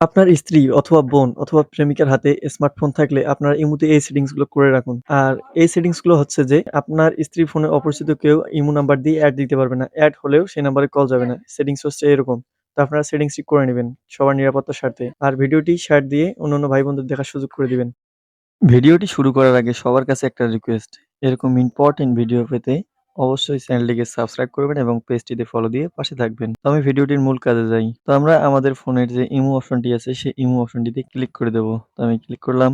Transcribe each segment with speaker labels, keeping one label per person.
Speaker 1: আপনার স্ত্রী অথবা বোন অথবা প্রেমিকার হাতে স্মার্টফোন থাকলে আপনার ইমোতে এই সেটিংসগুলো করে রাখুন। আর এই সেটিংসগুলো হচ্ছে যে, আপনার স্ত্রীর ফোনে অপরিচিত কেউ ইমো নাম্বার দিয়ে অ্যাড দিতে পারবে না। এড হলেও সেই নাম্বারে কল যাবে না। সেটিংস হচ্ছে এরকম। তো আপনারা সেটিংসটি করে নিবেন সবার নিরাপত্তার স্বার্থে। আর ভিডিওটি শেয়ার দিয়ে অন্যান্য ভাই-বোনদের দেখার সুযোগ করে দিবেন। ভিডিওটি শুরু করার আগে সবার কাছে একটা রিকোয়েস্ট। এরকম ইম্পোর্টেন্ট ভিডিও পেতে অবশ্যই চ্যানেলটিকে সাবস্ক্রাইব করবেন এবং পেজটিতে ফলো দিয়ে পাশে থাকবেন। তো আমি ভিডিওটির মূল কাজে যাই। তো আমরা আমাদের ফোনের যে ইমো অপশনটি আছে, সেই ইমো অপশনটিতে ক্লিক করে দেবো তো আমি ক্লিক করলাম।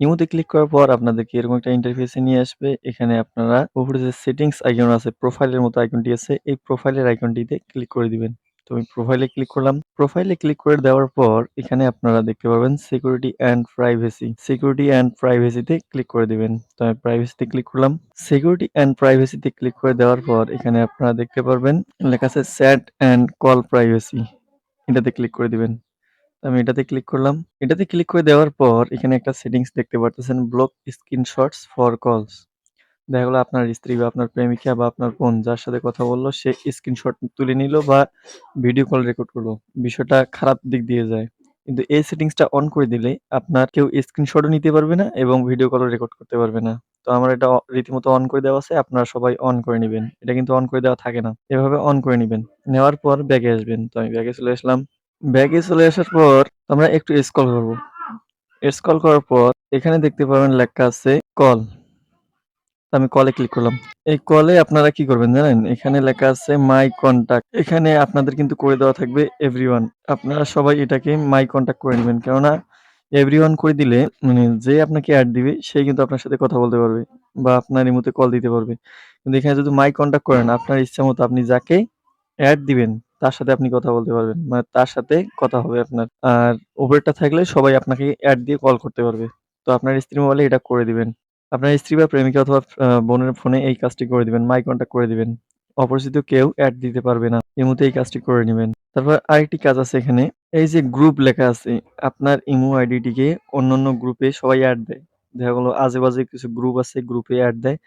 Speaker 1: ইমোতে ক্লিক করার পর আপনাদেরকে এরকম একটা ইন্টারফেসে নিয়ে আসবে। এখানে আপনারা উপরে যে সেটিংস আইকন আছে প্রোফাইলের মতো আইকনটি আছে, এই প্রোফাইলের আইকনটিতে ক্লিক করে দিবেন। তো আমি প্রোফাইলে ক্লিক করলাম। প্রোফাইলে ক্লিক করে দেওয়ার পর এখানে আপনারা দেখতে পারবেন security and privacy. Security and প্রাইভেসিতে click করে দিবেন। তো আমি প্রাইভেসিতে ক্লিক করলাম। সিকিউরিটি অ্যান্ড প্রাইভেসিতে ক্লিক করে দেওয়ার পর এখানে আপনারা দেখতে পারবেন, লেখা আছে চ্যাট অ্যান্ড কল প্রাইভেসি। এটাতে ক্লিক করে দিবেন। আমি এটাতে ক্লিক করলাম। এটাতে ক্লিক করে দেওয়ার পর এখানে একটা সেটিংস দেখতে পারতেছেন ব্লক স্ক্রিনশটস ফর কলস। দেখা গেলো আপনার স্ত্রী বা আপনার প্রেমিকা বা আপনার বোন যার সাথে কথা বলল, সে স্ক্রিনশট তুলে নিল বা ভিডিও কল রেকর্ড করল। বিষয়টা খারাপ দিক দিয়ে যায়। কিন্তু এই সেটিংসটা অন করে দিলে আপনার কেউ স্ক্রিনশটও নিতে পারবে না এবং ভিডিও কলও রেকর্ড করতে পারবে না। তো আমার এটা রীতিমতো অন করে দেওয়া আছে। আপনারা সবাই অন করে নিবেন। এটা কিন্তু অন করে দেওয়া থাকে না। এভাবে অন করে নিবেন। নেওয়ার পর ব্যাগে আসবেন। তো আমি ব্যাগে চলে আসলাম। ব্যাকে চলে আসার পর আমরা একটু স্ক্রল করব। স্ক্রল করার পর এখানে দেখতে পাবেন লেখা আছে কল। আমি কলে ক্লিক করলাম। এই কলে আপনারা কি করবেন জানেন? এখানে লেখা আছে মাই কনট্যাক্ট। এখানে আপনাদের কিন্তু করে দেওয়া থাকবে এভরিওয়ান। আপনারা সবাই এটাকে মাই কনট্যাক্ট করে নেবেন কেননা এভরিওয়ান করে দিলে মানে যে আপনাকে অ্যাড দিবে, সে কিন্তু আপনার সাথে কথা বলতে পারবে বা আপনার ইমোতে কল দিতে পারবে। কিন্তু এখানে যদি মাই কনট্যাক্ট করেন, আপনার ইচ্ছা মতো আপনি যাকে অ্যাড দিবেন, তার সাথে আপনি কথা বলতে পারবেন। মানে তার সাথে কথা হবে আপনার। আর ওপরেরটা থাকলে সবাই আপনাকে অ্যাড দিয়ে কল করতে পারবে। তো আপনার স্ত্রীর মোবাইলে এটা করে দিবেন। আপনার স্ত্রী বা প্রেমিকা অথবা বোনের ফোনে এই কাজটি করে দিবেন। মাই কনট্যাক্ট করে দিবেন। অপরিচিত কেউ অ্যাড দিতে পারবে না। ইমোতে এই কাজটি করে নেবেন তারপর আরেকটি কাজ আছে এখানে। এই যে গ্রুপ লেখা আছে, আপনার ইমো আইডিটিকে অন্যান্য গ্রুপে সবাই এড দেয়। দেখা গেল আজে-বাজে কিছু গ্রুপ আছে গ্রুপে অ্যাড দেয়।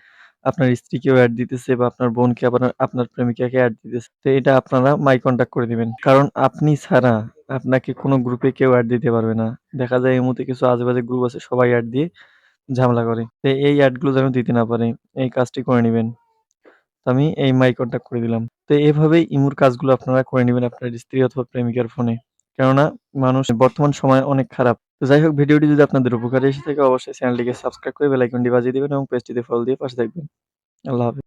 Speaker 1: আপনার স্ত্রীকেও অ্যাড দিতেছে বা আপনার বোনকে আপনার আপনার প্রেমিকাকে অ্যাড দিতেছে। তো এটা আপনারা মাই কনট্যাক্ট করে দিবেন। কারণ আপনি ছাড়া আপনাকে কোনো গ্রুপে কেউ অ্যাড দিতে পারবে না। দেখা যায় ইমোতে কিছু আজে-বাজে গ্রুপ আছে সবাই অ্যাড দিয়ে ঝামেলা করে। তো এই অ্যাডগুলো গুলো যেন দিতে না পারে, এই কাজটি করে নিবেন। তো আমি এই মাই কনট্যাক্ট করে দিলাম। তো এভাবেই ইমুর কাজগুলো আপনারা করে নিবেন আপনার স্ত্রী অথবা প্রেমিকার ফোনে। কেননা মানুষ বর্তমান সময় অনেক খারাপ। তো যাই হোক, ভিডিওটি যদি আপনাদের উপকারে এসে থাকে, অবশ্যই চ্যানেলটিকে সাবস্ক্রাইব করে বেল আইকনটি বাজিয়ে দিবেন এবং পেজটিতে ফল দিয়ে পাশে থাকবেন। আল্লাহ হাফেজ।